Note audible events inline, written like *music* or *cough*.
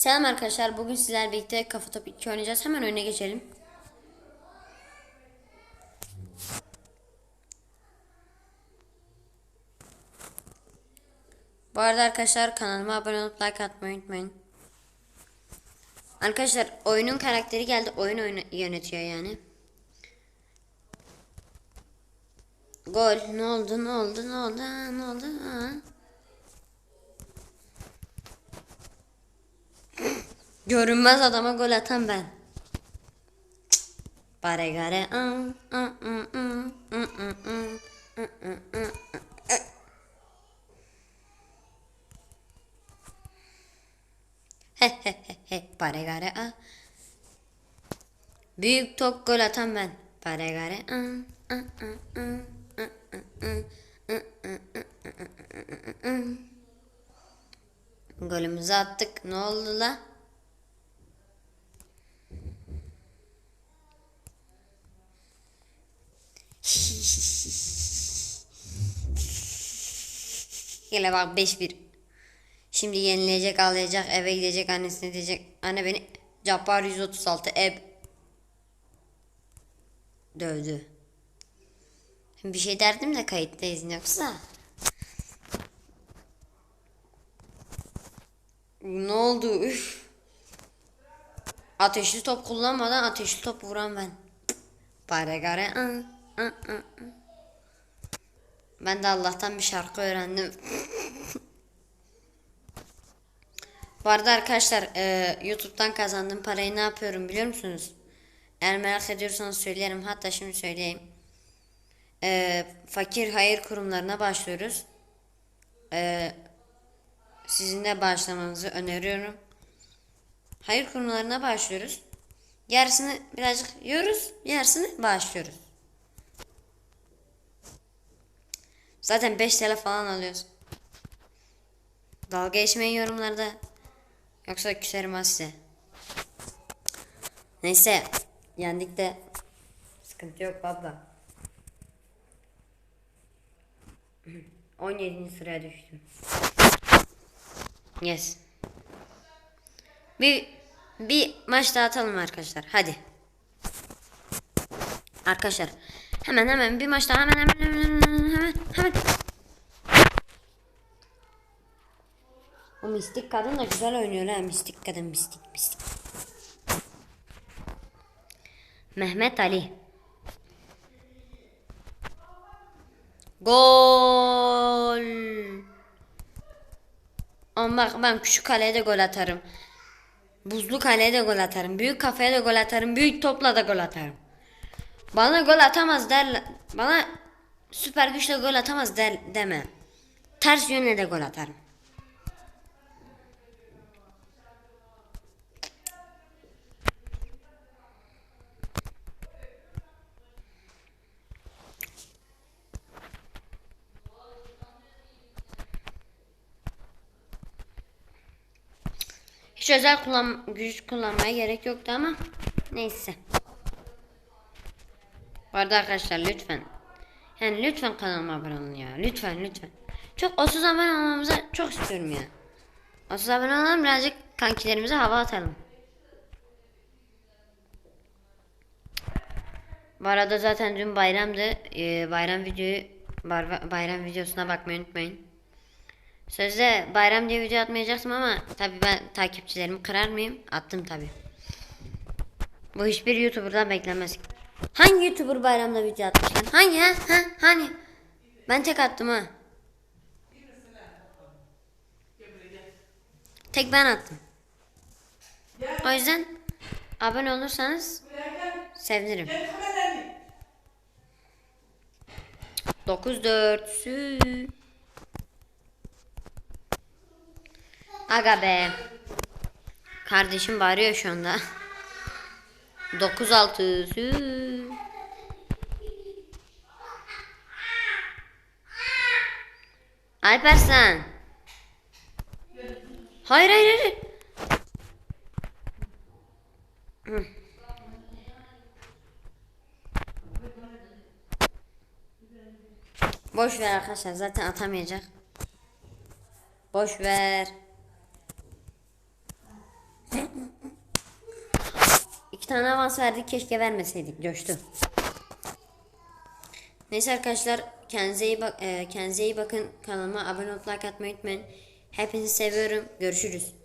Selam arkadaşlar. Bugün sizlerle birlikte Kafa Top 2 oynayacağız. Hemen oyuna geçelim. Bu arada arkadaşlar kanalıma abone olup like atmayı unutmayın. Arkadaşlar oyunun karakteri geldi. Oyun yönetiyor yani. Gol. Ne oldu? Ne oldu? Ne oldu? Ne oldu? Ha. Görünmez adama gol atan ben. Bare gare. Bare gare. Büyük top gol atan ben. Bare gare. Golümüzü attık. Ne oldu la? Yine bak 5-1. Şimdi yenilecek, ağlayacak, eve gidecek, annesine diyecek. Anne beni Cappar 136 ev dövdü. Bir şey derdim de kayıttayız yoksa. Ne oldu? Üf. Ateşli top kullanmadan ateşli top vuran ben. Bare gare. Ben de Allah'tan bir şarkı öğrendim. Bu arada arkadaşlar e, YouTube'dan kazandığım parayı ne yapıyorum biliyor musunuz? Eğer merak ediyorsanız söylerim. Hatta şimdi söyleyeyim. E, fakir hayır kurumlarına başlıyoruz. E, sizin de başlamanızı öneriyorum. Hayır kurumlarına başlıyoruz. Yarısını birazcık yiyoruz, yarısını bağışlıyoruz. Zaten 5 TL falan alıyoruz. Dalga geçmeyin yorumlarda. Yoksa küserim ha size. Neyse. Yendik de sıkıntı yok baba. 17. *clears throat* sıraya düştüm. Yes. Bir bir maç daha atalım arkadaşlar. Hadi. Arkadaşlar hemen hemen bir maç daha hemen hemen hemen hemen hemen hemen. O mistik kadın da güzel oynuyor ha. Mistik kadın mistik mistik. Mehmet Ali. Gol. Ama bak ben küçük kaleye de gol atarım. Buzlu kaleye de gol atarım. Büyük kafaya da gol atarım. Büyük topla da gol atarım. Bana gol atamaz der. Bana süper güçle gol atamaz der deme. Ters yönle de gol atarım. Hiç özel kullan güç kullanmaya gerek yoktu ama neyse. Arada arkadaşlar lütfen yani lütfen kanalıma abone olun ya. Lütfen lütfen. Çok 30 abone olmamızı çok istiyorum ya. 30 abone olalım birazcık kankilerimize hava atalım. Bu arada zaten dün bayramdı. Ee, bayram videoyu bayram videosuna bakmayı unutmayın. Sözde bayram diye video atmayacaktım ama tabi ben takipçilerimi kırar mıyım? Attım tabi. Bu hiçbir YouTuber'dan beklenmez. Hangi YouTuber bayramda video atmış? Hangi ha? ha? Hani? Ben tek attım ha. Tek ben attım. O yüzden abone olursanız sevinirim. 9 4 sü. Aga be. Kardeşim bağırıyor şu anda. 9 6 Alpersen. Hayır hayır hayır. Boş ver arkadaşlar zaten atamayacak. Boş ver. İki tane avans verdik keşke vermeseydik coştu. Neyse arkadaşlar kendinize iyi, bak e, kendinize iyi bakın kanalıma abone olup like atmayı unutmayın. Hepinizi seviyorum. Görüşürüz.